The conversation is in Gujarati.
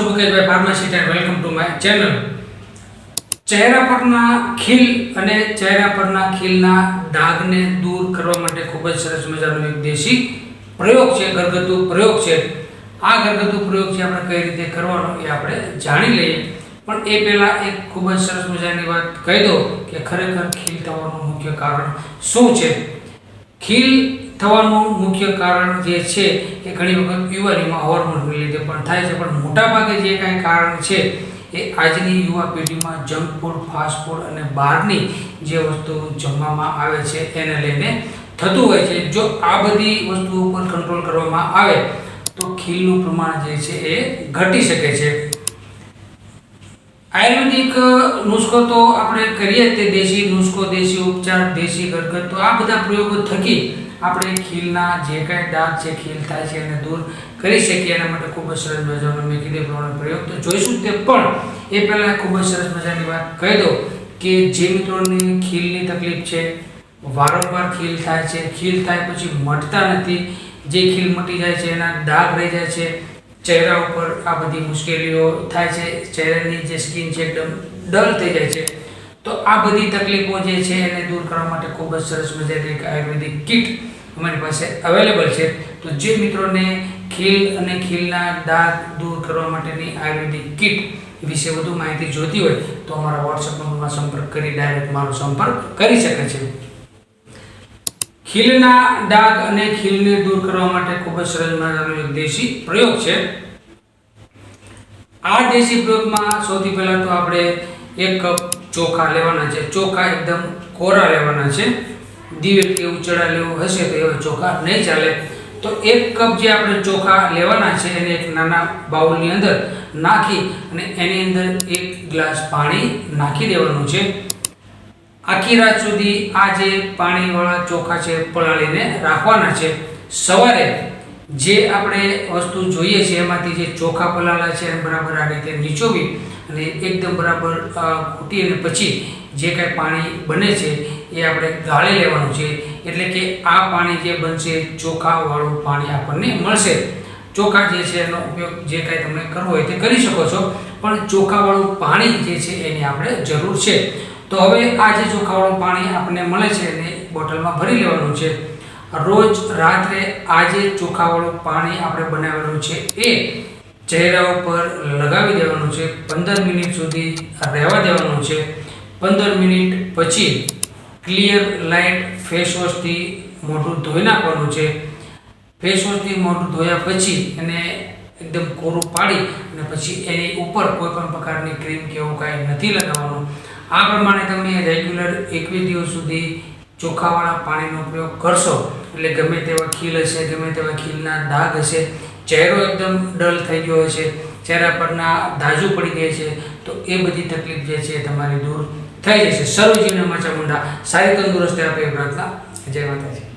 Mukeshbhai pharmacist welcome to my channel ચહેરા પરના ખીલ અને ચહેરા પરના ખીલના ડાઘને દૂર કરવા માટે ખૂબ જ સરસ મજાનો એક દેશી પ્રયોગ છે, ઘરગથ્થુ પ્રયોગ છે. આ ઘરગથ્થુ પ્રયોગ છે, આપણે કઈ રીતે કરવાનો એ આપણે જાણી લઈએ. પણ એ પહેલાં એક ખૂબ જ સરસ મજાની વાત કહી દો કે ખરેખર ખીલ થવાનું મુખ્ય કારણ શું છે? ખીલ થવાનું મુખ્ય કારણ જે છે એ ઘણી વખત યુવાનીમાં હોર્મોનને લીધે પણ થાય છે. પણ મોટાભાગે જે કાંઈ કારણ છે એ આજની યુવા પેઢીમાં જંક ફૂડ, ફાસ્ટ ફૂડ અને બહારની જે વસ્તુ જમવામાં આવે છે તેને લઈને થતું હોય છે. જો આ બધી વસ્તુઓ ઉપર કંટ્રોલ કરવામાં આવે તો ખીલનું પ્રમાણ જે છે એ ઘટી શકે છે. આયુર્વેદિક નુસ્ખો તો આપણે કરીએ તે દેશી નુસ્ખો, દેશી ઉપચાર, દેશી ઘરગથ્થુ આ બધા પ્રયોગો થકી આપણે ખીલના જે કાંઈ ડાઘ છે, ખીલ થાય છે એને દૂર કરી શકીએ. એના માટે ખૂબ જ સરસ મજાનો મેં કીધે પ્રમાણે પ્રયોગ. તો જોઈશું તે પણ એ પહેલાં ખૂબ જ સરસ મજાની વાત કહી દો કે જે મિત્રોને ખીલની તકલીફ છે, વારંવાર ખીલ થાય છે, ખીલ થાય પછી મટતા નથી. જે ખીલ મટી જાય છે, એના ડાઘ રહી જાય છે ચહેરા ઉપર આ બધી મુશ્કેલીઓ થાય છે, ચહેરાની જે સ્કિન છે એકદમ ડલ થઈ જાય છે. તો આ બધી તકલીફો જે છે એને દૂર કરવા માટે ખૂબ જ સરસ મજાની એક આયુર્વેદિક કિટ અમારી પાસે અવેલેબલ છે. તો જે મિત્રોને ખીલ અને ખીલના દાંત દૂર કરવા માટેની આયુર્વેદિક કિટ વિશે વધુ માહિતી જોઈતી હોય તો અમારા વોટ્સઅપ નંબરમાં સંપર્ક કરી ડાયરેક્ટ મારો સંપર્ક કરી શકે છે. ખીલના ડાઘ અને ખીલને દૂર કરવા માટે ખૂબ જ સરસ મજાનો એક દેશી પ્રયોગ છે. આ દેશી પ્રયોગમાં સૌથી પહેલાં તો આપણે એક કપ ચોખા લેવાના છે. ચોખા એકદમ કોરા લેવાના છે. દિવેલ કે ઉચડા લેવું હશે તો એવા ચોખા નહીં ચાલે. તો એક કપ જે આપણે ચોખા લેવાના છે એને એક નાના બાઉલની અંદર નાખી અને એની અંદર એક ગ્લાસ પાણી નાખી દેવાનું છે. આખી રાત સુધી આ જે પાણીવાળા ચોખા છે પલાળીને રાખવાના છે, સવારે જે આપણે વસ્તુ જોઈએ છે, એમાંથી જે ચોખા પલાળા છે બરાબર આ રીતે નીચોવી અને એકદમ બરાબર કૂટી અને પછી જે કાંઈ પાણી બને છે, એ આપણે ગાળી લેવાનું છે. એટલે કે આ પાણી જે બનશે, ચોખાવાળું પાણી આપણને મળશે. ચોખા જે છે, એનો ઉપયોગ જે કાંઈ તમે કરવો હોય તે કરી શકો છો, પણ ચોખાવાળું પાણી જે છે, એની આપણે જરૂર છે. તો હવે આ જે ચોખાવાળું પાણી આપણને મળે છે એને બોટલમાં ભરી લેવાનું છે. રોજ રાત્રે આ જે ચોખાવાળું પાણી આપણે બનાવેલું છે એ ચહેરા ઉપર લગાવી દેવાનું છે. પંદર મિનિટ સુધી રહેવા દેવાનું છે. પંદર મિનિટ પછી ક્લિયર લાઇટ ફેસ વોશથી મોઢું ધોઈ નાખવાનું છે. ફેસ વોશથી મોઢું ધોયા પછી એને એકદમ કોરું પાડી અને પછી એની ઉપર કોઈ પણ પ્રકારની ક્રીમ કે એવું કાંઈ નથી લગાવવાનું. આ પ્રમાણે તમે રેગ્યુલર એકવીસ દિવસ સુધી ચોખાવાળા પાણીનો ઉપયોગ કરશો. એટલે ગમે તેવા ખીલ હશે, ગમે તેવા ખીલના દાગ હશે, ચહેરો એકદમ ડલ થઈ ગયો હશે, ચહેરા પરના દાજુ પડી ગઈ છે, તો એ બધી તકલીફ જે છે તમારી દૂર થઈ જશે. સર્વજીવને માચા મુંડા. સારી તંદુરસ્તી આપે પ્રાર્થના. જય માતાજી.